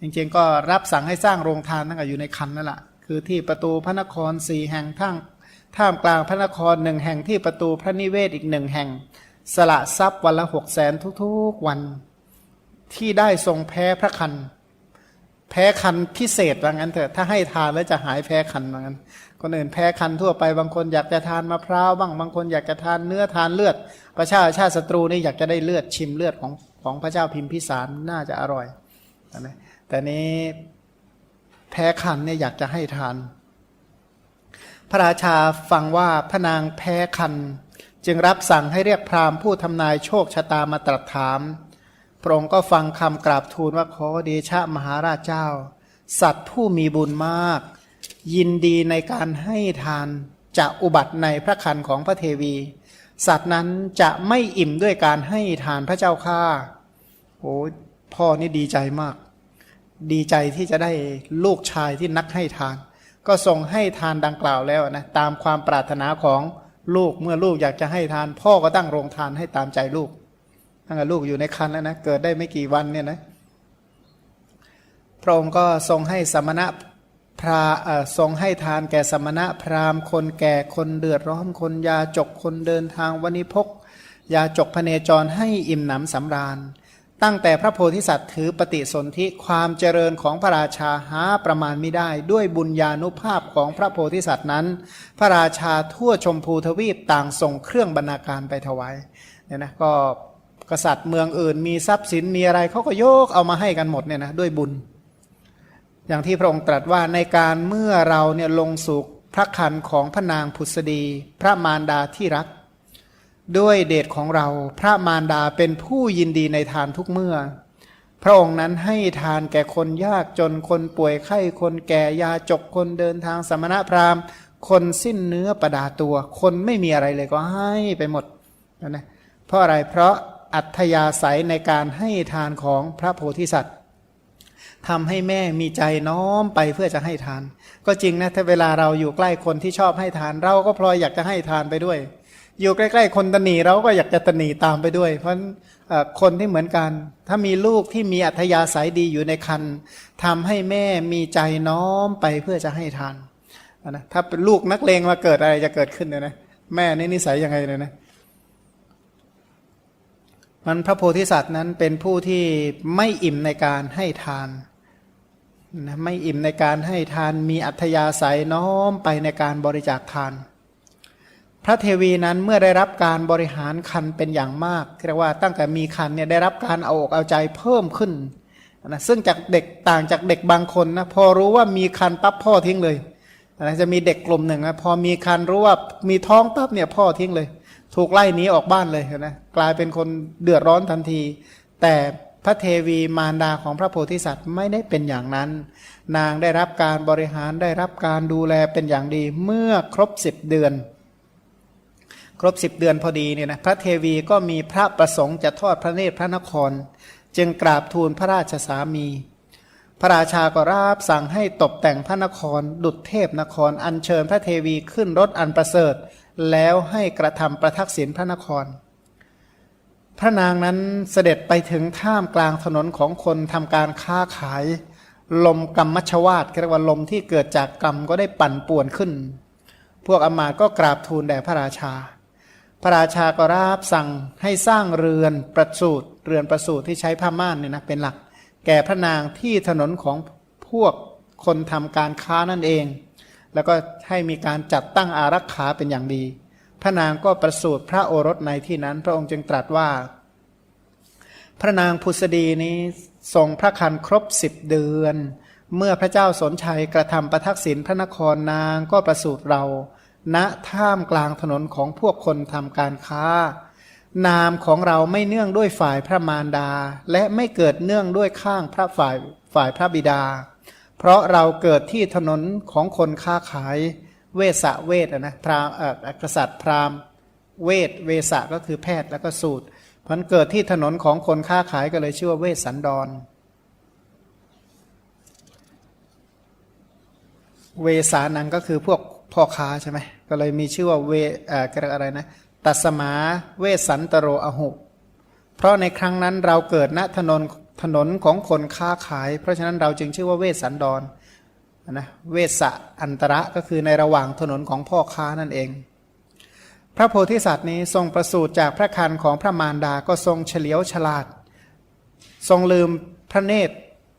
จริงๆก็รับสั่งให้สร้างโรงทานตั้งแต่อยู่ในคันนั่นแหละคือที่ประตูพระนครสี่แห่งทั้งท่ามกลางพระนครหนึ่งแห่งที่ประตูพระนิเวศอีกหนึ่งแห่ง สละทรัพย์วันละหกแสนทุกๆวัน ที่ได้ทรงแพ้พระคันแพ้คันพิเศษว่างั้นเถอะถ้าให้ทานแล้วจะหายแพ้คันว่างั้น คนอื่นแพ้คันทั่วไปบางคนอยากจะทานมะพร้าวบ้างบางคนอยากจะทานเนื้อทานเลือด ประชาชาติศัตรูนี่อยากจะได้เลือดชิมเลือดของของพระเจ้าพิมพิสารน่าจะอร่อยนะ แต่นี้แพ้คันเนี่ยอยากจะให้ทาน พระราชาฟังว่าพระนางแพ้คัน จึงรับสั่งให้เรียกพราหมณ์ผู้ทำนายโชคชะตามาตรัสถาม พระองค์ก็ฟังคำกราบทูลว่าขอเดชะมหาราชเจ้า สัตว์ผู้มีบุญมาก ยินดีในการให้ทานจะอุบัติในพระคันของพระเทวี สัตว์นั้นจะไม่อิ่มด้วยการให้ทานพระเจ้าข้าโอ้พ่อนี่ดีใจมาก ดีใจที่จะได้ลูกชายที่นักให้ทาน ก็ทรงให้ทานดังกล่าวแล้วนะตามความปรารถนาของลูกเมื่อลูกอยากจะให้ทาน พ่อก็ตั้งโรงทานให้ตามใจลูกตั้งแต่ลูกอยู่ในคันแล้วนะเกิดได้ไม่กี่วันเนี่ยนะพระองค์ก็ทรงให้สมณะพราเอ่อทรงให้ทานแก่สมณะพราหมณ์คนแก่คนเดือดร้อนคนยาจกคนเดินทางวณิพกยาจกพเนจรให้อิ่มหนำสำราญ ตั้งแต่พระโพธิสัตว์ถือปฏิสนธิความเจริญของพระราชาหาประมาณไม่ได้ ด้วยบุญญาณุภาพของพระโพธิสัตว์นั้น พระราชาทั่วชมพูทวีปต่างส่งเครื่องบรรณาการไปถวายเนี่ยนะก็กษัตริย์เมืองอื่น มีทรัพย์สินมีอะไรเขาก็โยกเอามาให้กันหมดเนี่ยนะด้วยบุญ อย่างที่พระองค์ตรัสว่าในการเมื่อเราเนี่ยลงสู่พระคันของพระนางผุษดี พระมารดาที่รัก ด้วยเดชของเรา พระมารดาเป็นผู้ยินดีในทานทุกเมื่อ พระองค์นั้นให้ทานแก่คนยากจนคนป่วยไข้คนแก่ยาจกคนเดินทางสมณพราหมณ์ คนสิ้นเนื้อประดาตัว คนไม่มีอะไรเลยก็ให้ไปหมดนะเพราะอะไรเพราะอัธยาศัยในการให้ทานของพระโพธิสัตว์ทำให้แม่มีใจน้อมไปเพื่อจะให้ทาน ก็จริงนะถ้าเวลาเราอยู่ใกล้คนที่ชอบให้ทาน เราก็พลอยอยากจะให้ทานไปด้วย อยู่ใกล้ๆ คนตนีเราก็อยากจะตนีตามไปด้วย เพราะคนที่เหมือนกัน ถ้ามีลูกที่มีอัธยาศัยดีอยู่ในคันทำให้แม่มีใจน้อมไปเพื่อจะให้ทานนะถ้าเป็นลูกนักเลงมาเกิดอะไรจะเกิดขึ้นเนี่ยนะแม่นี่นิสัยยังไงเลยนะมันพระโพธิสัตว์นั้นเป็นผู้ที่ไม่อิ่มในการให้ทานนะไม่อิ่มในการให้ทานมีอัธยาศัยน้อมไปในการบริจาคทาน พระเทวีนั้นเมื่อได้รับการบริหารคันเป็นอย่างมากเรียกว่าตั้งแต่มีคันเนี่ยได้รับการเอาอกเอาใจเพิ่มขึ้นนะซึ่งจากเด็กต่างจากเด็กบางคนนะพอรู้ว่ามีคันปั๊บพ่อทิ้งเลยนะจะมีเด็กกลุ่มหนึ่งนะพอมีคันรู้ว่ามีท้องปั๊บเนี่ยพ่อทิ้งเลย ถูกไล่หนีออกบ้านเลยนะกลายเป็นคนเดือดร้อนทันที แต่พระเทวีมารดาของพระโพธิสัตว์ไม่ได้เป็นอย่างนั้น นางได้รับการบริหารได้รับการดูแลเป็นอย่างดีเมื่อครบสิบเดือน ครบสิบเดือนพอดีเนี่ยนะพระเทวีก็มีพระประสงค์จะทอดพระเนตรพระนคร จึงกราบทูลพระราชสามี พระราชาก็ราบสั่งให้ตกแต่งพระนคร ดุจเทพนครอัญเชิญพระเทวีขึ้นรถอันประเสริฐ แล้วให้กระทำประทักษิณพระนคร พระนางนั้นเสด็จไปถึงท่ามกลางถนนของคนทำการค้าขาย ลมกรรมมัชวาตเรียกว่าลมที่เกิดจากกรรมก็ได้ปั่นป่วนขึ้น พวกอมาตก็กราบทูลแด่พระราชา พระราชาก็ราบสั่งให้สร้างเรือนประสูตรเรือนประสูตรที่ใช้ผ้าม่านเนี่ยนะเป็นหลัก แก่พระนางที่ถนนของพวกคนทำการค้านั่นเอง แล้วก็ให้มีการจัดตั้งอารักขาเป็นอย่างดี พระนางก็ประสูติพระโอรสในที่นั้น พระองค์จึงตรัสว่า พระนางพุษดีนี้ทรงพระคันครบสิบเดือน เมื่อพระเจ้าสนชัยกระทำประทักษิณพระนครนางก็ประสูติเรา ณท่ามกลางถนนของพวกคนทำการค้า นามของเราไม่เนื่องด้วยฝ่ายพระมารดา และไม่เกิดเนื่องด้วยข้างพระฝ่ายฝ่ายพระบิดา เพราะเราเกิดที่ถนนของคนค้าขาย เวสะเวทนะพรามณ์เอกษัตริย์พราหมณ์เวทเวสะก็คือแพทย์แล้วก็สูตรพันเกิดที่ถนนของคนค้าขายก็เลยชื่อว่าเวสสันดร เวสานังก็คือพวก พ่อค้าใช่ไหมก็เลยมีชื่อว่าเวเอ่ออะไรนะตัสมาเวสันตโรอหุ เพราะในครั้งนั้นเราเกิดณถนนถนนของคนค้าขาย เพราะฉะนั้นเราจึงชื่อว่าเวสันดรนะเวสสะอันตระก็คือในระหว่างถนนของพ่อค้านั่นเอง พระโพธิสัตว์นี้ทรงประสูติจากพระคันของพระมารดาก็ทรงเฉลียวฉลาด ทรงลืมพระเนตร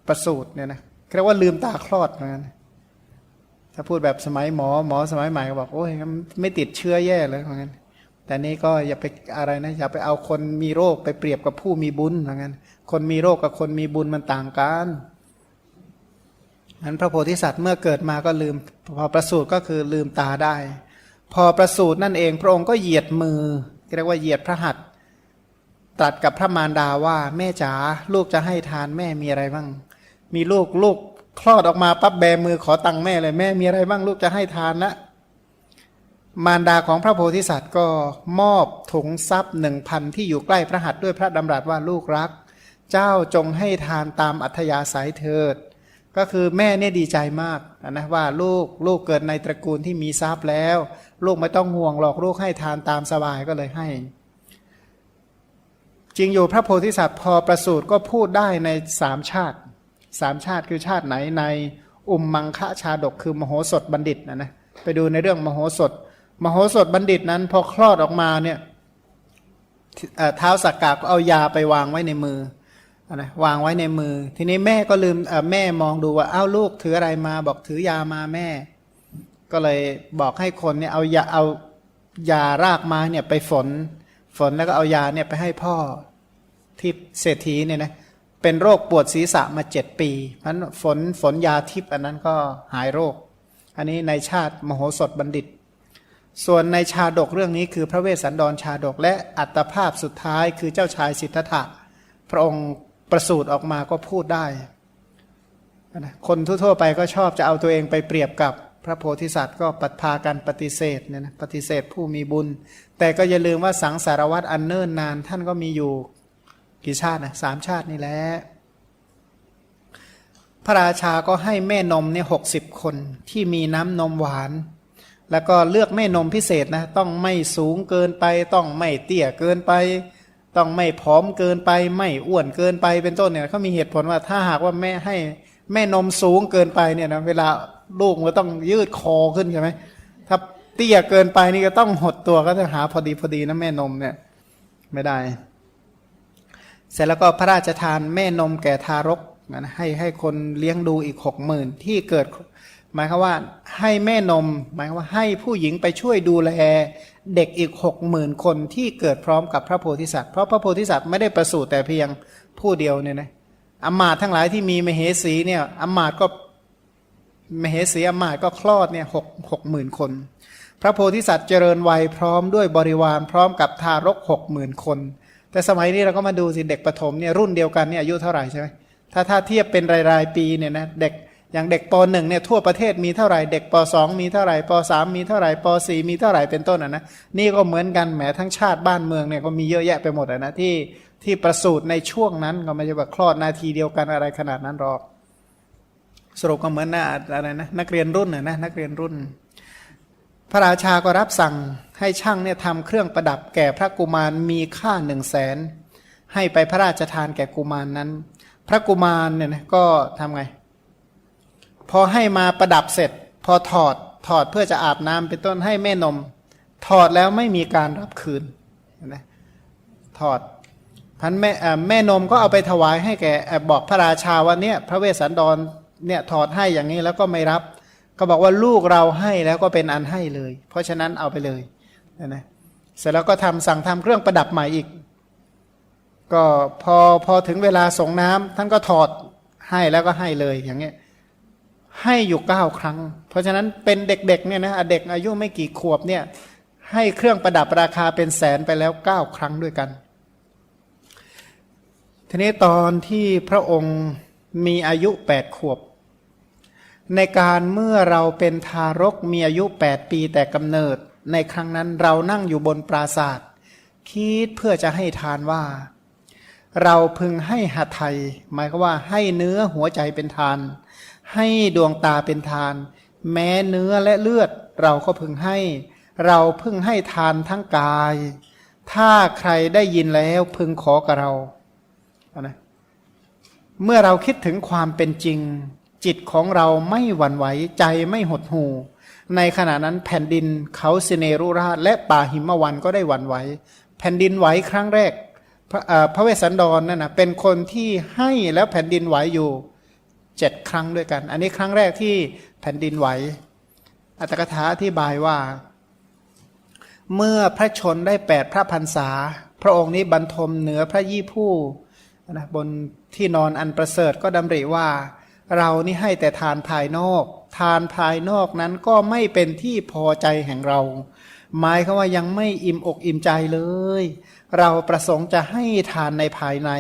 ประสูติเนี่ยนะเรียกว่าลืมตาคลอดเหมือนกันาพูดแบบสมัยหมอหมอสมัยใหม่ก็บอกโอ้ยไม่ติดเชื้อแย่เลยเหมือนกันแต่นี่ก็อย่าไปอะไรนะอย่าไปเอาคนมีโรคไปเปรียบกับผู้มีบุญเหมือนกันคนมีโรคกับคนมีบุญมันต่างกันนั้นพระโพธิสัตว์เมื่อเกิดมาก็ลืมพอประสูติก็คือลืมตาได้ พอประสูตินั่นเองพระองค์ก็เหยียดมือเรียกว่าเหยียดพระหัตถ์ตรัสกับพระมารดาว่าแม่จ๋าลูกจะให้ทานแม่มีอะไรบ้างมีลูกลูก คลอดออกมาปั๊บแบมือขอตังค์แม่เลยแม่มีอะไรบ้างลูกจะให้ทานละมารดาของพระโพธิสัตว์ก็มอบถุงทรัพย์หนึ่งพันที่อยู่ใกล้พระหัตถ์ด้วยพระดำรัสว่าลูกรัก เจ้าจงให้ทานตามอัธยาศัยเถิด ก็คือแม่เนี่ยดีใจมากนะว่าลูกลูกเกิดในตระกูลที่มีทรัพย์แล้ว ลูกไม่ต้องห่วงหรอกลูกให้ทานตามสบายก็เลยให้ จริงอยู่พระโพธิสัตว์พอประสูติก็พูดได้ในสามชาติ สามชาติคือชาติไหนในอุมมังคะชาดกคือมโหสถบัณฑิตนะนะไปดูในเรื่องมโหสถ มโหสถบัณฑิตนั้น พอคลอดออกมาเนี่ยเท้าสักกาก็เอายาไปวางไว้ในมือนะวางไว้ในมือ ทีนี้แม่ก็ลืมแม่มองดูว่าอ้าวลูกถืออะไรมา บอกถือยามาแม่ ก็เลยบอกให้คนเนี่ยเอายาเอายารากไม้เนี่ยไปฝน ฝนแล้วก็เอายาเนี่ยไปให้พ่อที่เศรษฐีเนี่ยนะ เป็นโรคปวดศีรษะมาเจ็ดปีเพราะฝนฝนยาทิพย์อันนั้นก็หายโรค อันนี้ในชาติมโหสถบัณฑิต ส่วนในชาดกเรื่องนี้คือพระเวสสันดรชาดกและอัตภาพสุดท้ายคือเจ้าชายสิทธัตถะพระองค์ประสูติออกมาก็พูดได้ คนทั่วๆไปก็ชอบจะเอาตัวเองไปเปรียบกับพระโพธิสัตว์ก็ปัดพากันปฏิเสธเนี่ยนะปฏิเสธผู้มีบุญ แต่ก็อย่าลืมว่าสังสารวัตรอันเนิ่นนาน ท่านก็มีอยู่ กี่ชาตินะสามชาตินี่แหละพระราชาก็ให้แม่นมเนี่ยหกสิบคนที่มีน้ำนมหวาน แล้วก็เลือกแม่นมพิเศษนะต้องไม่สูงเกินไป ต้องไม่เตี้ยเกินไป ต้องไม่ผอมเกินไป ไม่อ้วนเกินไปเป็นต้นเนี่ยเขามีเหตุผลว่าถ้าหากว่าแม่ให้แม่นมสูงเกินไปเนี่ยนะเวลาลูกมันต้องยืดคอขึ้นใช่ไหมถ้าเตี้ยเกินไปนี่ก็ต้องหดตัวก็จะหาพอดีพอดีนะแม่นมเนี่ย ไม่ได้ เสร็จแล้วก็พระราชทานแม่นมแก่ทารกนะให้ให้คนเลี้ยงดูอีกหกหมื่นที่เกิด หมายความว่าให้แม่นม หมายความว่าให้ผู้หญิงไปช่วยดูแลเด็กอีกหกหมื่นคนที่เกิดพร้อมกับพระโพธิสัตว์ เพราะพระโพธิสัตว์ไม่ได้ประสูติแต่เพียงผู้เดียวเนี่ยนะอมาตทั้งหลายที่มีมเหสีเนี่ยอมาตก็มเหสีอมาตก็คลอดเนี่ยหกหกหมื่นคน พระโพธิสัตว์เจริญวัยพร้อมด้วยบริวารพร้อมกับทารกหกหมื่นคน แต่สมัยนี้เราก็มาดูสิเด็กประถมเนี่ยรุ่นเดียวกันเนี่ยอายุเท่าไหร่ใช่ไหมถ้าถ้าเทียบเป็นรายรายปีเนี่ยนะเด็กอย่างเด็กปหนึ่งเนี่ยทั่วประเทศมีเท่าไหร่เด็กปสองมีเท่าไหร่ปสามมีเท่าไหร่ปสี่มีเท่าไหร่เป็นต้นอะนะนี่ก็เหมือนกันแหมทั้งชาติบ้านเมืองเนี่ยก็มีเยอะแยะไปหมดอะนะที่ที่ประสูติในช่วงนั้นก็ไม่ใช่ว่าคลอดนาทีเดียวกันอะไรขนาดนั้นหรอกสรุปก็เหมือนนะอะไรนะนักเรียนรุ่นน่ะนะนักเรียนรุ่น พระราชาก็รับสั่งให้ช่างเนี่ยทำเครื่องประดับแก่พระกุมารมีค่าหนึ่งแสนให้ไปพระราชทานแก่กุมารนนั้น พระกุมารเนี่ยนะก็ทำไง พอให้มาประดับเสร็จ พอถอดถอดเพื่อจะอาบน้ำเป็นต้นให้แม่นม ถอดแล้วไม่มีการรับคืนนะถอดพันแม่แม่นมก็เอาไปถวายให้แกบอกพระราชาว่าเนี่ยพระเวสสันดรเนี่ยถอดให้อย่างนี้แล้วก็ไม่รับ ก็บอกว่าลูกเราให้แล้วก็เป็นอันให้เลย เพราะฉะนั้นเอาไปเลยนะเสร็จแล้วก็ทำสั่งทำเครื่องประดับใหม่อีก ก็พอพอถึงเวลาส่งน้ำท่านก็ถอดให้แล้วก็ให้เลยอย่างเงี้ยให้อยู่เก้าครั้ง เพราะฉะนั้นเป็นเด็กๆเนี่ยนะเด็กอายุไม่กี่ขวบเนี่ยให้เครื่องประดับราคาเป็นแสนไปแล้วเก้าครั้งด้วยกัน ทีนี้ตอนที่พระองค์มีอายุแปดขวบ ในการเมื่อเราเป็นทารกมีอายุแปดปีแต่กำเนิด ในครั้งนั้นเรานั่งอยู่บนปราศาสตร์คิดเพื่อจะให้ทานว่า เราพึงให้หัตไทยหมายก็ว่าให้เนื้อหัวใจเป็นทาน ให้ดวงตาเป็นทาน แม้เนื้อและเลือดเราก็พึงให้ เราพึงให้ทานทั้งกาย ถ้าใครได้ยินแล้วพึงขอกับเรานะเมื่อเราคิดถึงความเป็นจริง จิตของเราไม่หวั่นไหวใจไม่หดหู่ในขณะนั้นแผ่นดินเขาสิเนรุราชและป่าหิมวันก็ได้หวั่นไหวแผ่นดินไหวครั้งแรกพระเอ่อพระเวสสันดรนั่นนะเป็นคนที่ให้แล้วแผ่นดินไหวอยู่เจ็ดครั้งด้วยกัน อันนี้ครั้งแรกที่แผ่นดินไหว อัตถกถาอธิบายว่า เมื่อพระชนได้แปดพระพรรษา พระองค์นี้บรรทมเหนือพระยี่ผู้นะบนที่นอนอันประเสริฐก็ดำริว่า เรานี่ให้แต่ทานภายนอก ทานภายนอกนั้นก็ไม่เป็นที่พอใจแห่งเรา หมายคือว่ายังไม่อิ่มอกอิ่มใจเลย เราประสงค์จะให้ทานในภายใน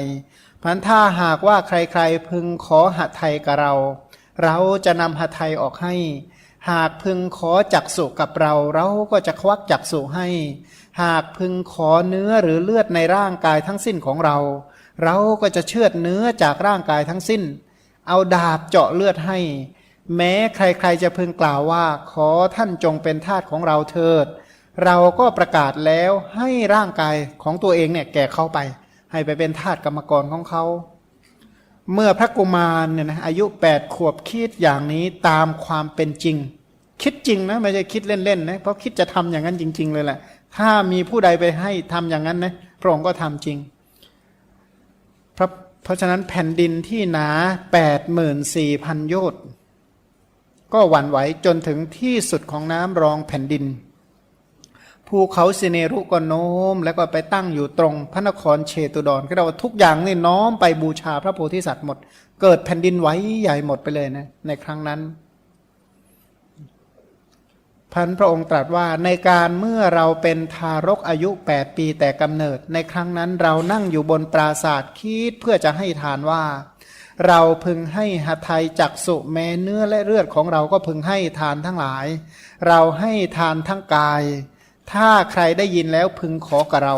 พันถ้าหากว่าใครๆพึงขอหัตไทยกับเรา เราจะนำหัตไทยออกให้ หากพึงขอจักสุกับเรา เราก็จะควักจักสุให้ หากพึงขอเนื้อหรือเลือดในร่างกายทั้งสิ้นของเรา เราก็จะเชือดเนื้อจากร่างกายทั้งสิ้น เอาดาบเจาะเลือดให้ แม้ใครๆจะพึงกล่าวว่า ขอท่านจงเป็นทาสของเราเถิด เราก็ประกาศแล้วให้ร่างกายของตัวเองเนี่ยแก่เข้าไป ให้ไปเป็นทาสกรรมกรของเขาเมื่อพระกุมารเนี่ยนะอายุแปดขวบคิดอย่างนี้ตามความเป็นจริง คิดจริงนะไม่ใช่คิดเล่นๆนะเพราะคิดจะทำอย่างนั้นจริง ๆ เลยแหละ ถ้ามีผู้ใดไปให้ทำอย่างนั้นนะพระองค์ก็ทำจริง พระ เพราะฉะนั้นแผ่นดินที่หนาแปดหมื่นสี่พันโยชน์ก็หวั่นไหวจนถึงที่สุดของน้ำรองแผ่นดิน ภูเขาสิเนรุก็โน้ม แล้วก็ไปตั้งอยู่ตรงพระนครเชตุดรก็เราว่าทุกอย่างนี่น้อมไปบูชาพระโพธิสัตว์หมด เกิดแผ่นดินไหวใหญ่หมดไปเลยนะในครั้งนั้น พันพระองค์ตรัสว่าในการเมื่อเราเป็นทารกอายุ 8 ปีแต่กำเนิด ในครั้งนั้นเรานั่งอยู่บนปราศาสตร์คิดเพื่อจะให้ทานว่า เราพึงให้หัตไทยจักสุแม้เนื้อและเลือดของเราก็พึงให้ทานทั้งหลาย เราให้ทานทั้งกาย ถ้าใครได้ยินแล้วพึงขอกับเรา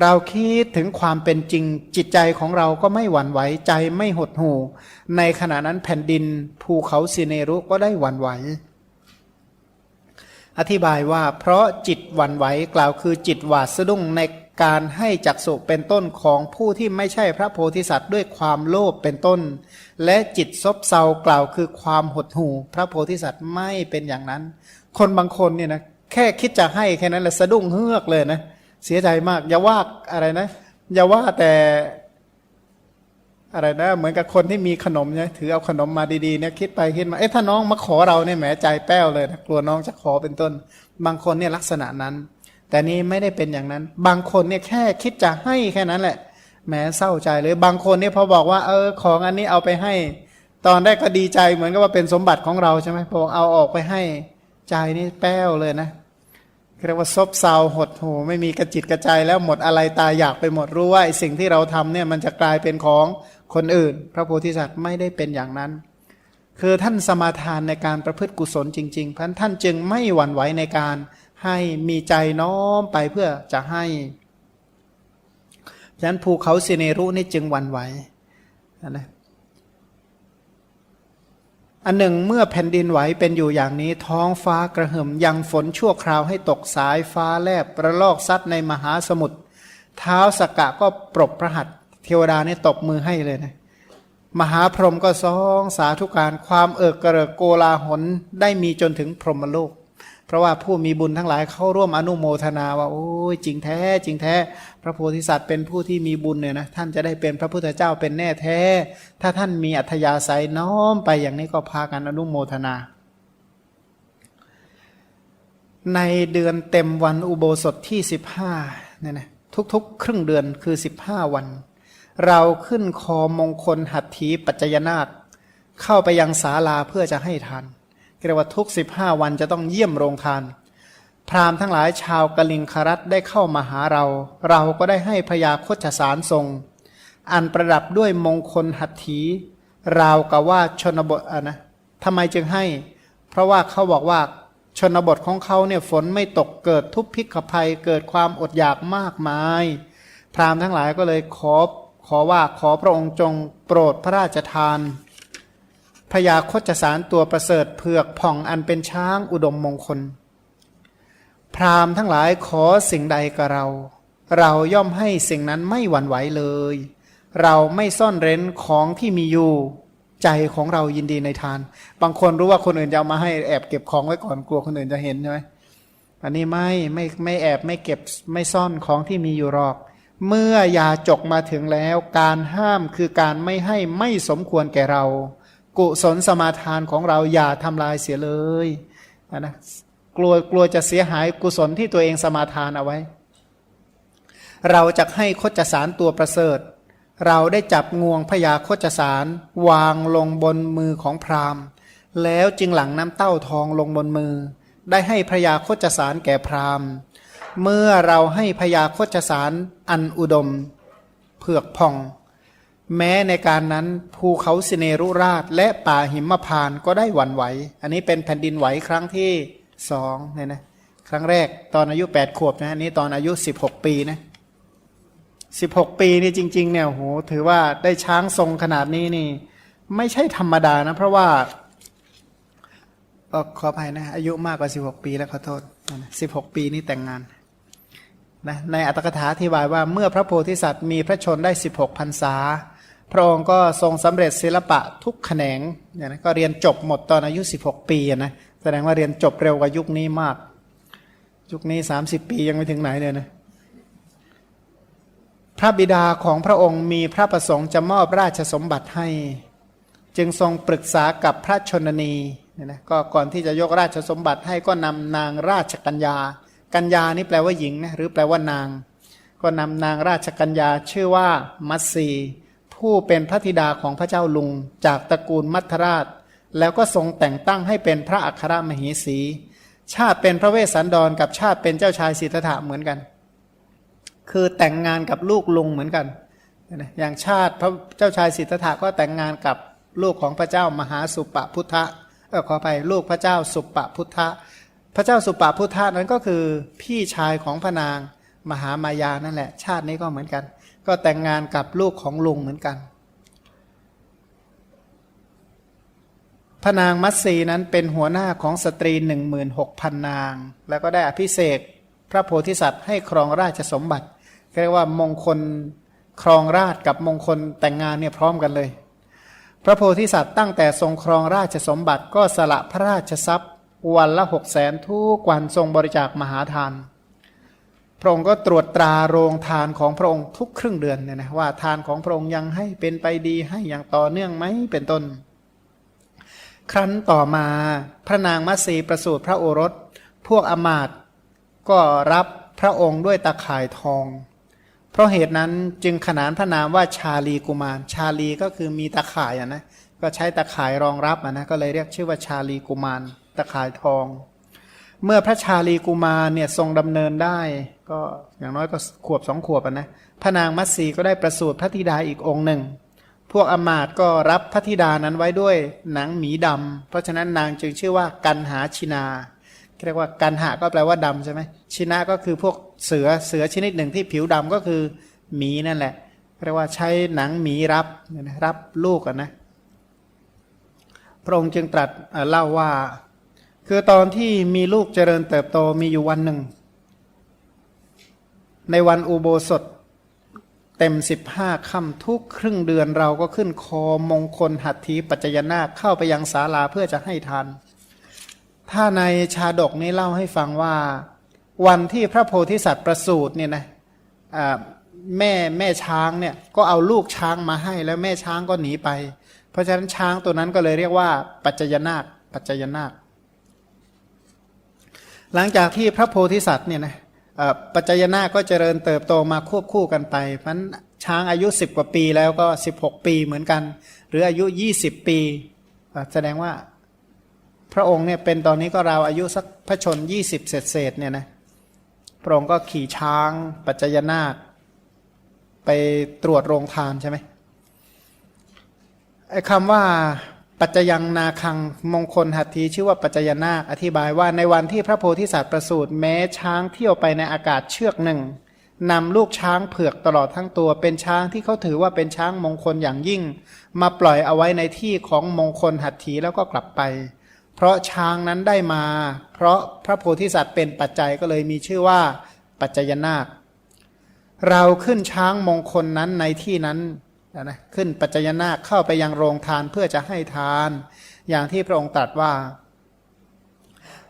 เราคิดถึงความเป็นจริงจิตใจของเราก็ไม่หวั่นไหวใจไม่หดหู่ในขณะนั้นแผ่นดินภูเขาสิเนรุก็ได้หวั่นไหว อธิบายว่าเพราะจิตหวั่นไหวกล่าวคือจิตหวาดสะดุ้งในการให้จักสุเป็นต้นของผู้ที่ไม่ใช่พระโพธิสัตว์ด้วยความโลภเป็นต้น และจิตซบเซากล่าวคือความหดหู่ พระโพธิสัตว์ไม่เป็นอย่างนั้น คนบางคนเนี่ยนะแค่คิดจะให้แค่นั้นแหละสะดุ้งเฮือกเลยนะเสียใจมากอย่าว่าอะไรนะอย่าว่าแต่ อะไรนะเหมือนกับคนที่มีขนมเนี่ยถือเอาขนมมาดีๆเนี่ยคิดไปคิดมาเอ๊ะถ้าน้องมาขอเราเนี่ยแหมใจแป้วเลยนะกลัวน้องจะขอเป็นต้น บางคนเนี่ยลักษณะนั้น แต่นี้ไม่ได้เป็นอย่างนั้น บางคนเนี่ยแค่คิดจะให้แค่นั้นแหละแหมเศร้าใจเลยบางคนเนี่ยพอบอกว่าเออของอันนี้เอาไปให้ ตอนแรกก็ดีใจเหมือนกับว่าเป็นสมบัติของเราใช่ไหมพอเอาออกไปให้ใจนี่แป้วเลยนะเรียกว่าซบเซาหดหูไม่มีกระจิตกระใจแล้วหมดอะไรตายอยากไปหมดรู้ว่าสิ่งที่เราทำเนี่ยมันจะกลายเป็นของ คนอื่น พระโพธิสัตว์ไม่ได้เป็นอย่างนั้น คือท่านสมาทานในการประพฤติกุศลจริง ๆ เพราะท่านจึงไม่หวั่นไหวในการให้มีใจน้อมไปเพื่อจะให้ฉะนั้นภูเขาสิเนรุนี่จึงหวั่นไหวนะอันหนึ่งเมื่อแผ่นดินไหวเป็นอยู่อย่างนี้ท้องฟ้ากระหึ่มยังฝนชั่วคราวให้ตกสายฟ้าแลบประลอกซัดในมหาสมุทรเท้าสกกะก็ปรบพระหัตถ์ เทวดาเนี่ยตบมือให้เลยนะมหาพรหมก็ซองสาธุการความเอิกกระเริกโกลาหลได้มีจนถึงพรหมโลก เพราะว่าผู้มีบุญทั้งหลายเข้าร่วมอนุโมทนาว่า โอ้ยจริงแท้จริงแท้ พระโพธิสัตว์เป็นผู้ที่มีบุญเนี่ยนะท่านจะได้เป็นพระพุทธเจ้าเป็นแน่แท้ ถ้าท่านมีอัธยาศัยน้อมไปอย่างนี้ก็พากันอนุโมทนา ในเดือนเต็มวันอุโบสถที่สิบห้าเนี่ยนะทุกๆ ครึ่งเดือนคือสิบห้าวัน เราขึ้นคอมงคลหัตถีปัจจยนาค เข้าไปยังศาลาเพื่อจะให้ทานเรียกว่าทุกสิบห้าวันจะต้องเยี่ยมโรงทาน พราหมณ์ทั้งหลายชาวกลิงครัตได้เข้ามาหาเรา เราก็ได้ให้พยาโคชสารทรง อันประดับด้วยมงคลหัตถีราวกับว่าชนบทอะนะทำไมจึงให้ เพราะว่าเขาบอกว่าชนบทของเขาเนี่ยฝนไม่ตกเกิดทุพพิกภัยเกิดความอดอยากมากมาย พราหมณ์ทั้งหลายก็เลยขอ ขอว่าขอพระองค์จงโปรดพระราชทานพยาโคจสารตัวประเสริฐเผือกผ่องอันเป็นช้างอุดมมงคล พราหมณ์ทั้งหลายขอสิ่งใดกับเรา เราย่อมให้สิ่งนั้นไม่หวั่นไหวเลย เราไม่ซ่อนเร้นของที่มีอยู่ใจของเรายินดีในทาน บางคนรู้ว่าคนอื่นจะเอามาให้แอบเก็บของไว้ก่อนกลัวคนอื่นจะเห็นใช่ไหมอันนี้ไม่ไม่ไม่แอบไม่เก็บไม่ซ่อนของที่มีอยู่หรอก เมื่อยาจกมาถึงแล้ว การห้ามคือการไม่ให้ไม่สมควรแก่เรา กุศลสมาทานของเราอย่าทำลายเสียเลยนะกลัวกลัวจะเสียหายกุศลที่ตัวเองสมาทานเอาไว้ เราจะให้คจสารตัวประเสริฐ เราได้จับงวงพญาโคจสารวางลงบนมือของพราหมณ์ แล้วจึงหลังน้ำเต้าทองลงบนมือ ได้ให้พญาโคจสารแก่พราหมณ์ เมื่อเราให้พญาโคจสารอันอุดมเผือกพอง แม้ในการนั้นภูเขาสิเนรุราชและป่าหิมพานต์ก็ได้หวั่นไหว อันนี้เป็นแผ่นดินไหวครั้งที่สองเนี่ยนะครั้งแรกตอนอายุ 8 ขวบนะอันนี้ตอนอายุ 16 ปีนะ16 ปีนี่จริง ๆ เนี่ยโหถือว่าได้ช้างทรงขนาดนี้นี่ ไม่ใช่ธรรมดานะ เพราะว่าขออภัยนะ อายุมากกว่า 16 ปีแล้วขอโทษ16 ปีนี่แต่งงาน นะในอัตถกถาอธิบายว่าเมื่อพระโพธิสัตว์มีพระชนได้ 16พรรษา พระองค์ก็ทรงสำเร็จศิลปะทุกแขนงเนี่ยนะก็เรียนจบหมดตอนอายุ 16 ปีนะแสดงว่าเรียนจบเร็วกว่ายุคนี้มาก ยุคนี้ 30 ปียังไม่ถึงไหนเลยนะพระบิดาของพระองค์มีพระประสงค์จะมอบราชสมบัติให้ จึงทรงปรึกษากับพระชนนีเนี่ยนะก็ก่อนที่จะยกราชสมบัติให้ก็นำนางราชกัญญา กัญญานี่แปลว่าหญิงนะหรือแปลว่านาง ก็นำนางราชกัญญาชื่อว่ามัตสีผู้เป็นพระธิดาของพระเจ้าลุง จากตระกูลมัทราช แล้วก็ทรงแต่งตั้งให้เป็นพระอัครมเหสี ชาติเป็นพระเวสสันดรกับชาติเป็นเจ้าชายสิทธัตถะเหมือนกัน คือแต่งงานกับลูกลุงเหมือนกัน อย่างชาติพระเจ้าชายสิทธัตถะก็แต่งงานกับลูกของพระเจ้ามหาสุปพุทธะเออขอไปลูกพระเจ้าสุปพุทธะ พระเจ้าสุปาพุทธะนั้นก็คือพี่ชายของพระนางมหามายานั่นแหละ ชาตินี้ก็เหมือนกัน ก็แต่งงานกับลูกของลุงเหมือนกันพระนางมัตสีนั้นเป็นหัวหน้าของสตรีหนึ่งหมื่นหกพันนาง แล้วก็ได้อภิเษกพระโพธิสัตว์ให้ครองราชสมบัติเรียกว่ามงคลครองราชกับมงคลแต่งงานเนี่ยพร้อมกันเลย พระโพธิสัตว์ตั้งแต่ทรงครองราชสมบัติก็สละพระราชทรัพย์ วันละหกแสนทุกวันทรงบริจาคมหาทาน พระองค์ก็ตรวจตราโรงทานของพระองค์ทุกครึ่งเดือนเนี่ยนะว่าทานของพระองค์ยังให้เป็นไปดีให้อย่างต่อเนื่องไหมเป็นต้น ครั้นต่อมาพระนางมัตสีประสูติพระโอรส พวกอมาตก็รับพระองค์ด้วยตาข่ายทอง เพราะเหตุนั้นจึงขนานพระนามว่าชาลีกุมาร ชาลีก็คือมีตาข่ายอะนะก็ใช้ตาข่ายรองรับอะนะก็เลยเรียกชื่อว่าชาลีกุมาร ตาข่ายทอง เมื่อพระชาลีกุมารเนี่ยทรงดำเนินได้ ก็อย่างน้อยก็ขวบสองขวบอะนะพระนางมัตสีก็ได้ประสูติพระธิดาอีกองค์หนึ่ง พวกอมาตก็รับพระธิดานั้นไว้ด้วยหนังหมีดำเพราะฉะนั้นนางจึงชื่อว่ากันหาชินาเรียกว่ากันหาก็แปลว่าดำใช่ไหมชินะก็คือพวกเสือเสือชนิดหนึ่งที่ผิวดำก็คือหมีนั่นแหละเรียกว่าใช้หนังหมีรับรับลูกกันนะพระองค์จึงตรัสเล่าว่า คือตอนที่มีลูกเจริญเติบโตมีอยู่วันหนึ่ง ในวันอุโบสถเต็มสิบห้าค่ำทุกครึ่งเดือนเราก็ขึ้นคอมงคลหัตถีปัจจยนาคเข้าไปยังศาลาเพื่อจะให้ทาน ถ้าในชาดกนี้เล่าให้ฟังว่า วันที่พระโพธิสัตว์ประสูติเนี่ยนะแม่แม่ช้างเนี่ยก็เอาลูกช้างมาให้แล้วแม่ช้างก็หนีไป เพราะฉะนั้นช้างตัวนั้นก็เลยเรียกว่า ปัจจยนาคปัจจยนาค หลังจากที่พระโพธิสัตว์เนี่ยนะปัจจยนาก็เจริญเติบโตมาควบคู่กันไปเพราะช้างอายุ 10 กว่าปีแล้วก็ 16 ปีเหมือนกัน หรืออายุ 20 ปี แสดงว่าพระองค์เนี่ยเป็นตอนนี้ก็ราวอายุสักพระชน 20 เศษเศษเนี่ยนะพระองค์ก็ขี่ช้างปัจจยนาคไปตรวจโรงทานใช่ไหมไอ้คำว่า ปัจจยังนาคังมงคลหัตถีชื่อว่าปัจจยนาคอธิบายว่าในวันที่พระโพธิสัตว์ประสูติแม้ช้างเที่ยวไปในอากาศเชือกหนึ่งนำลูกช้างเผือกตลอดทั้งตัวเป็นช้างที่เขาถือว่าเป็นช้างมงคลอย่างยิ่ง มาปล่อยเอาไว้ในที่ของมงคลหัตถีแล้วก็กลับไป เพราะช้างนั้นได้มา เพราะพระโพธิสัตว์เป็นปัจจัยก็เลยมีชื่อว่า ปัจจยนาค เราขึ้นช้างมงคลนั้นในที่นั้น นะนะขึ้นปัจจยนาคเข้าไปยังโรงทานเพื่อจะให้ทาน อย่างที่พระองค์ตรัสว่า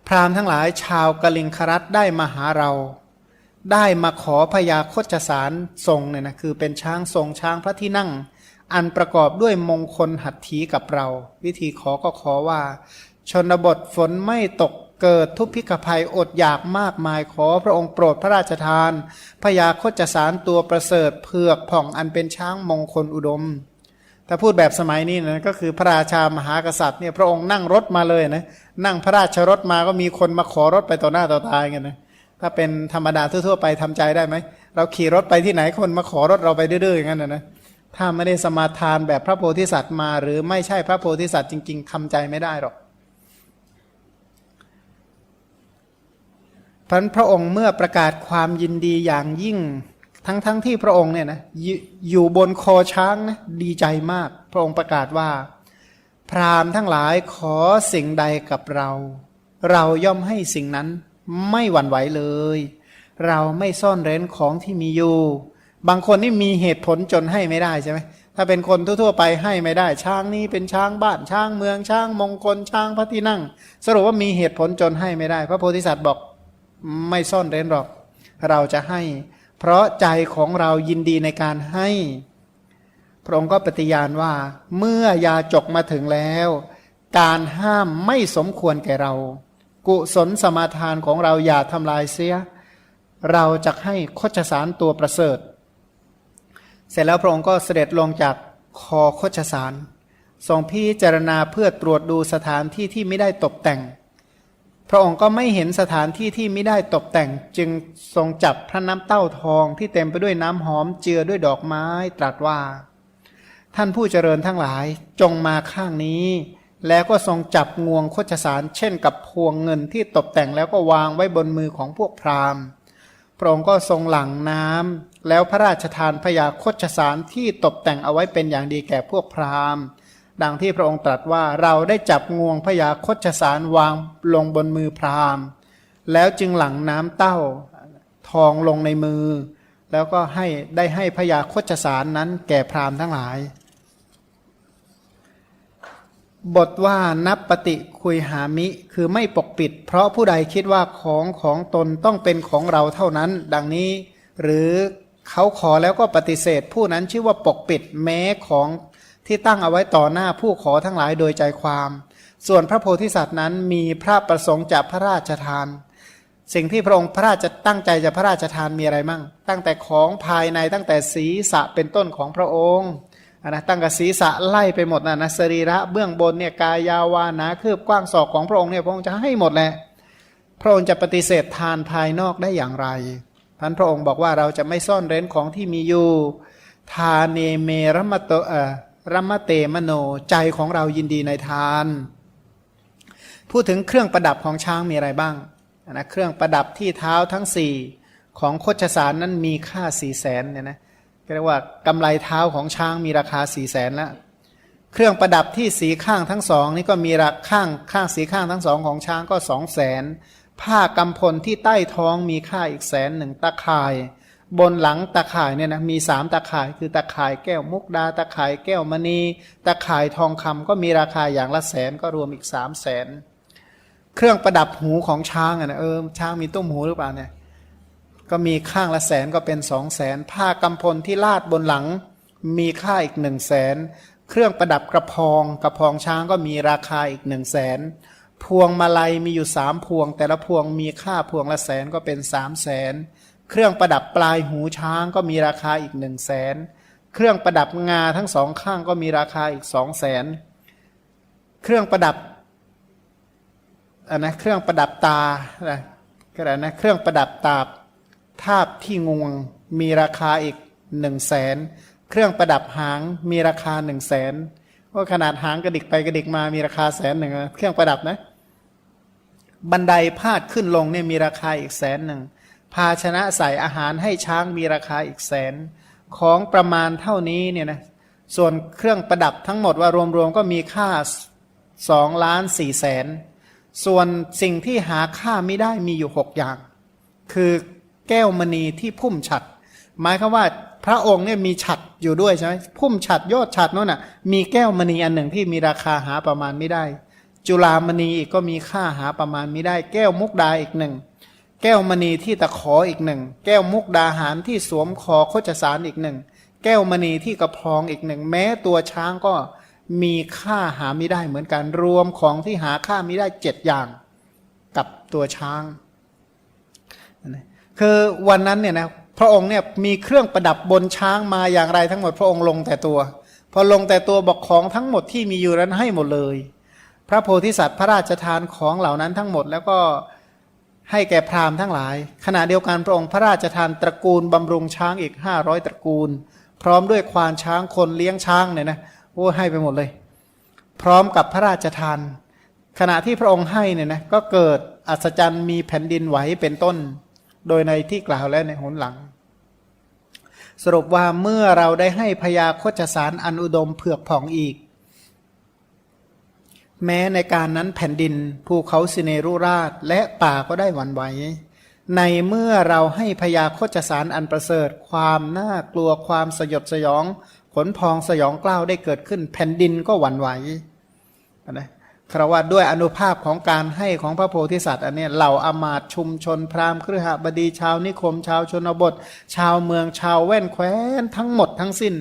พราหมณ์ทั้งหลายชาวกลิงครัตได้มาหาเรา ได้มาขอพยาคตสารทรงเนี่ยนะคือเป็นช้างทรงช้างพระที่นั่ง อันประกอบด้วยมงคลหัตถีกับเรา วิธีขอก็ขอว่า ชนบทฝนไม่ตก เกิดทุพพิกภัยอดอยากมากมายขอพระองค์โปรดพระราชทานพยาคตสารตัวประเสริฐเผือกผ่องอันเป็นช้างมงคลอุดม ถ้าพูดแบบสมัยนี้นะก็คือพระราชามหากษัตริย์เนี่ยพระองค์นั่งรถมาเลยนะนั่งพระราชรถมาก็มีคนมาขอรถไปต่อหน้าต่อตากันนะถ้าเป็นธรรมดาทั่วๆไปทำใจได้ไหมเราขี่รถไปที่ไหนคนมาขอรถเราไปดื้อๆอย่างนั้นนะนะถ้าไม่ได้สมาทานแบบพระโพธิสัตว์มา หรือไม่ใช่พระโพธิสัตว์จริง ๆทำใจไม่ได้หรอก พันพระองค์เมื่อประกาศความยินดีอย่างยิ่ง ทั้งๆทที่พระองค์เนี่ยนะอยอยู่บนคอช้างนะดีใจมาก พระองค์ประกาศว่า พรามทั้งหลายขอสิ่งใดกับเรา เราย่อมให้สิ่งนั้นไม่หวั่นไหวเลย เราไม่ซ่อนเร้นของที่มีอยู่บางคนนี่มีเหตุผลจนให้ไม่ได้ใช่ไหมถ้าเป็นคนทั่วๆไปให้ไม่ได้ ช้างนี้เป็นช้างบ้านช้างเมืองช้างมงคลช้างพระที่นั่ง สรุปว่ามีเหตุผลจนให้ไม่ได้ พระโพธิสัตว์บอก ไม่ซ่อนเร้นหรอก เราจะให้ เพราะใจของเรายินดีในการให้ พระองค์ก็ปฏิญาณว่า เมื่อยาจกมาถึงแล้ว การห้ามไม่สมควรแก่เรา กุศลสมาทานของเราอย่าทำลายเสีย เราจะให้โคชสารตัวประเสริฐ เสร็จแล้วพระองค์ก็เสด็จลงจากคอโคชสารทรงพิจารณาเพื่อตรวจดูสถานที่ที่ไม่ได้ตกแต่ง พระองค์ก็ไม่เห็นสถานที่ที่ไม่ได้ตกแต่งจึงทรงจับพระน้ำเต้าทองที่เต็มไปด้วยน้ำหอมเจือด้วยดอกไม้ตรัสว่า ท่านผู้เจริญทั้งหลายจงมาข้างนี้ แล้วก็ทรงจับงวงโคชสารเช่นกับพวงเงินที่ตกแต่งแล้วก็วางไว้บนมือของพวกพราหมณ์ พระองค์ก็ทรงหลั่งน้ำแล้วพระราชทานพยาโคชสารที่ตกแต่งเอาไว้เป็นอย่างดีแก่พวกพราหมณ์ ดังที่พระองค์ตรัสว่าเราได้จับงวงพยาคชสารวางลงบนมือพราหมณ์ แล้วจึงหลั่งน้ำเต้าทองลงในมือ แล้วก็ให้ได้ให้พยาคชสารนั้นแก่พราหมณ์ทั้งหลาย บทว่านับปฏิคุยหามิคือไม่ปกปิด เพราะผู้ใดคิดว่าของของตนต้องเป็นของเราเท่านั้น ดังนี้ หรือเขาขอแล้วก็ปฏิเสธ ผู้นั้นชื่อว่าปกปิดแม้ของ ที่ตั้งเอาไว้ต่อหน้าผู้ขอทั้งหลายโดยใจความ ส่วนพระโพธิสัตว์นั้นมีพระประสงค์จะพระราชทาน สิ่งที่พระองค์พระราชตั้งใจจะพระราชทานมีอะไรมั่ง ตั้งแต่ของภายในตั้งแต่ศีรษะเป็นต้นของพระองค์นะตั้งแต่ศีรษะไล่ไปหมดนะนะสรีระเบื้องบนเนี่ยกายาวานาคืบกว้างศอกของพระองค์เนี่ยพระองค์จะให้หมดแหละพระองค์จะปฏิเสธทานภายนอกได้อย่างไรพันพระองค์บอกว่าเราจะไม่ซ่อนเร้นของที่มีอยู่ทานเนเมรมโตเออ รัมเตมโนใจของเรายินดีในทาน พูดถึงเครื่องประดับของช้างมีอะไรบ้างนะเครื่องประดับที่เท้าทั้งสี่ของโคชสารนั้นมีค่าสี่แสนเนี่ยนะเรียกว่ากำไรเท้าของช้างมีราคาสี่แสนแล้วเครื่องประดับที่สีข้างทั้งสองนี่ก็มีราข้างข้างสีข้างทั้งสองของช้างก็สองแสนผ้ากำพลที่ใต้ท้องมีค่าอีกแสนหนึ่งตะข่าย บนหลังตะข่ายเนี่ยนะมีสามตะข่ายคือตะข่ายแก้วมุกดา ตะข่ายแก้วมณี ตะข่ายทองคำก็มีราคาอย่างละแสนก็รวมอีกสามแสนเครื่องประดับหูของช้างอะนะเออช้างมีตุ้มหูหรือเปล่าเนี่ยก็มีข้างละแสนก็เป็นสองแสนผ้ากำพลที่ลาดบนหลัง มีค่าอีกหนึ่งแสนเครื่องประดับกระพองกระพองช้างก็มีราคาอีกหนึ่งแสนพวงมาลัยมีอยู่สามพวง แต่ละพวงมีค่าพวงละแสนก็เป็นสามแสน เครื่องประดับปลายหูช้างก็มีราคาอีกหนึ่งแสนเครื่องประดับงาทั้งสองข้างก็มีราคาอีกสองแสนเครื่องประดับอันนะเครื่องประดับตาอะไรก็ได้นะเครื่องประดับตาทาบที่งวงมีราคาอีกหนึ่งแสนเครื่องประดับหางมีราคาหนึ่งแสนว่าขนาดหางกระดิกไปกระดิกมามีราคาแสนหนึ่งเครื่องประดับนะ บันไดพาดขึ้นลงเนี่ยมีราคาอีกแสนหนึ่ง ภาชนะใส่อาหารให้ช้างมีราคาอีกแสน ของประมาณเท่านี้เนี่ยนะส่วนเครื่องประดับทั้งหมดว่ารวมๆก็มีค่าสองล้านสี่แสน ส่วนสิ่งที่หาค่าไม่ได้มีอยู่หกอย่าง คือแก้วมณีที่พุ่มฉัด หมายคือว่าพระองค์เนี่ยมีฉัดอยู่ด้วยใช่ไหมพุ่มฉัดยอดฉัดนั่นน่ะมีแก้วมณีอันหนึ่งที่มีราคาหาประมาณไม่ได้ จุลามณีอีกก็มีค่าหาประมาณไม่ได้ แก้วมุกดาอีกหนึ่ง แก้วมณีที่ตะขออีกหนึ่ง แก้วมุกดาหารที่สวมคอโคจสารอีกหนึ่ง แก้วมณีที่กระพองอีกหนึ่ง แม้ตัวช้างก็มีค่าหาไม่ได้เหมือนกัน รวมของที่หาค่าไม่ได้เจ็ดอย่างกับตัวช้าง คือวันนั้นเนี่ยนะพระองค์เนี่ยมีเครื่องประดับบนช้างมาอย่างไรทั้งหมดพระองค์ลงแต่ตัว พอลงแต่ตัวบอกของทั้งหมดที่มีอยู่นั้นให้หมดเลย พระโพธิสัตว์พระราชทานของเหล่านั้นทั้งหมดแล้วก็ ให้แก่พราหมณ์ทั้งหลาย ขณะเดียวกันพระองค์พระราชทานตระกูลบำรุงช้างอีกห้าร้อยตระกูล พร้อมด้วยควานช้างคนเลี้ยงช้างเนี่ยนะโอ้ให้ไปหมดเลย พร้อมกับพระราชทาน ขณะที่พระองค์ให้เนี่ยนะก็เกิดอัศจรรย์มีแผ่นดินไหวเป็นต้น โดยในที่กล่าวแล้วในหนหลัง สรุปว่าเมื่อเราได้ให้พยาโคจสารอันอุดมเผือกผ่องอีก แม้ในการนั้นแผ่นดินภูเขาสิเนรุราชและป่าก็ได้หวั่นไหว ในเมื่อเราให้พยาโคจสารอันประเสริฐ ความน่ากลัวความสยดสยอง ขนพองสยองกล้าวได้เกิดขึ้น แผ่นดินก็หวั่นไหวนะคราวาด้วยอนุภาพของการให้ของพระโพธิสัตว์อันนี้เหล่าอามาตชุมชนพราหมณ์ครหบดีชาวนิคม ชาวชนบท ชาวเมืองชาวแว่นแคว้นทั้งหมดทั้งสิ้น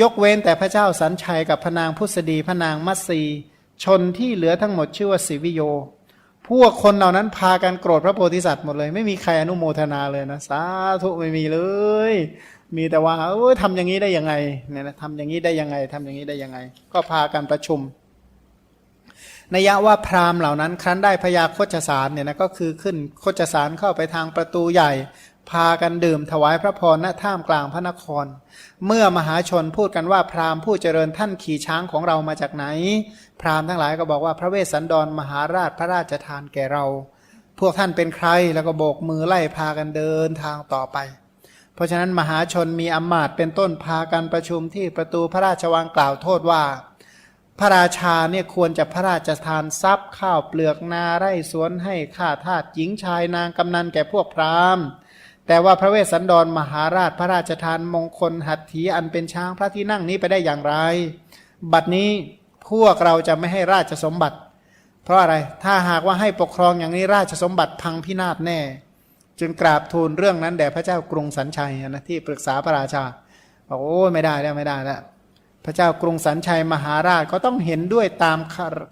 ยกเว้นแต่พระเจ้าสันชัยกับพระนางพุทธดีพระนางมัตสี ชนที่เหลือทั้งหมดชื่อว่าสิวิโย พวกคนเหล่านั้นพากันโกรธพระโพธิสัตว์หมดเลย ไม่มีใครอนุโมทนาเลยนะสาธุไม่มีเลย มีแต่ว่าเออทำอย่างนี้ได้ยังไงเนี่ยนะทำอย่างนี้ได้ยังไงทำอย่างนี้ได้ยังไง ก็พากันประชุมนัยะว่าพราหมณ์เหล่านั้นครั้นได้พยาโคจสารเนี่ยนะก็คือขึ้นโคจสารเข้าไปทางประตูใหญ่ พากันดื่มถวายพระพรณท่ามกลางพระนคร เมื่อมหาชนพูดกันว่าพราหมณ์ผู้เจริญท่านขี่ช้างของเรามาจากไหน พราหมณ์ทั้งหลายก็บอกว่าพระเวสสันดรมหาราชพระราชทานแก่เรา พวกท่านเป็นใครแล้วก็โบกมือไล่พากันเดินทางต่อไป เพราะฉะนั้นมหาชนมีอำมาตย์เป็นต้นพากันประชุมที่ประตูพระราชวังกล่าวโทษว่า พระราชาเนี่ยควรจะพระราชทานทรัพย์ข้าวเปลือกนาไร่สวนให้ข้าทาสหญิงชายนางกำนันแก่พวกพราหมณ์ แต่ว่าพระเวสสันดรมหาราชพระราชทานมงคลหัตถีอันเป็นช้างพระที่นั่งนี้ไปได้อย่างไร บัดนี้พวกเราจะไม่ให้ราชสมบัติ เพราะอะไรถ้าหากว่าให้ปกครองอย่างนี้ราชสมบัติพังพินาศแน่ จึงกราบทูลเรื่องนั้นแด่พระเจ้ากรุงสันชัยนะที่ปรึกษาพระราชาบอกโอ้ไม่ได้แล้วไม่ได้แล้วพระเจ้ากรุงสันชัยมหาราชก็ต้องเห็นด้วยตาม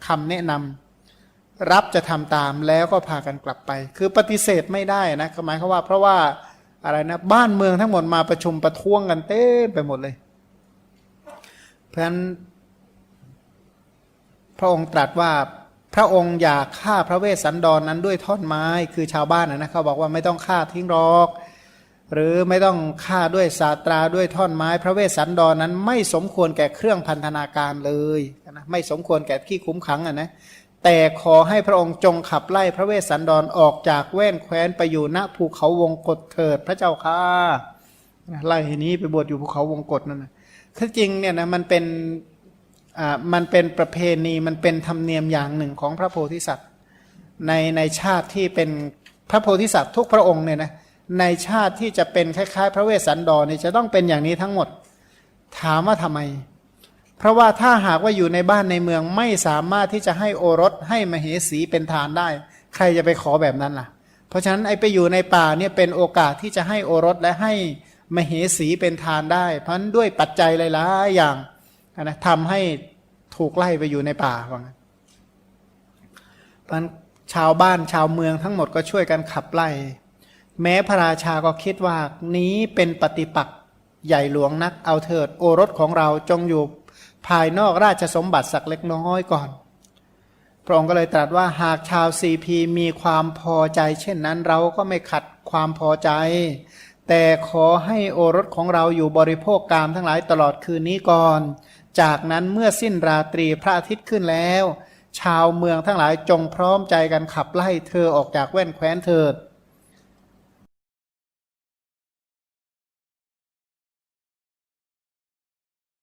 คำแนะนำ รับจะทำตามแล้วก็พากันกลับไป คือปฏิเสธไม่ได้นะหมายความว่าเพราะว่าอะไรนะบ้านเมืองทั้งหมดมาประชุมประท้วงกันเต้ไปหมดเลย เพราะฉะนั้นพระองค์ตรัสว่าพระองค์อยากฆ่าพระเวสสันดรนนั้นด้วยท่อนไม้คือชาวบ้านนะเขาบอกว่าไม่ต้องฆ่าทิ้งรอก หรือไม่ต้องฆ่าด้วยสาตราด้วยท่อนไม้ พระเวสสันดรนนั้น ไม่สมควรแก่เครื่องพันธนาการเลยนะไม่สมควรแก่ที่คุ้มขังอะนะ แต่ขอให้พระองค์จงขับไล่พระเวสสันดรออกจากแว่นแคว้นไปอยู่ณภูเขาวงกฏเถิดพระเจ้าค่ะไล่นี้ไปบวชอยู่ภูเขาวงกฏนั่นนะคือจริงเนี่ยนะมันเป็นอ่ามันเป็นประเพณีมันเป็นธรรมเนียมอย่างหนึ่งของพระโพธิสัตว์ ในในชาติที่เป็นพระโพธิสัตว์ทุกพระองค์เนี่ยนะในชาติที่จะเป็นคล้ายๆ พระเวสสันดรเนี่ยจะต้องเป็นอย่างนี้ทั้งหมด ถามว่าทำไม เพราะว่าถ้าหากว่าอยู่ในบ้านในเมืองไม่สามารถที่จะให้โอรสให้มเหสีเป็นทานได้ ใครจะไปขอแบบนั้นล่ะ เพราะฉะนั้นไอ้ไปอยู่ในป่าเนี่ยเป็นโอกาสที่จะให้โอรสและให้มเหสีเป็นทานได้ เพราะนั้นด้วยปัจจัยหลายๆอย่างนะทำให้ถูกไล่ไปอยู่ในป่าว่างั้นเพราะฉะนั้นชาวบ้านชาวเมืองทั้งหมดก็ช่วยกันขับไล่ แม้พระราชาก็คิดว่านี้เป็นปฏิปักษ์ใหญ่หลวงนักเอาเถิดโอรสของเราจงอยู่ ภายนอกราชสมบัติสักเล็กน้อยก่อน พระองค์ก็เลยตรัสว่าหากชาวซีพีมีความพอใจ เช่นนั้นเราก็ไม่ขัดความพอใจ แต่ขอให้โอรสของเราอยู่บริโภคกามทั้งหลายตลอดคืนนี้ก่อน จากนั้นเมื่อสิ้นราตรีพระอาทิตย์ขึ้นแล้ว ชาวเมืองทั้งหลายจงพร้อมใจกันขับไล่เธอออกจากแว่นแคว้นเถิด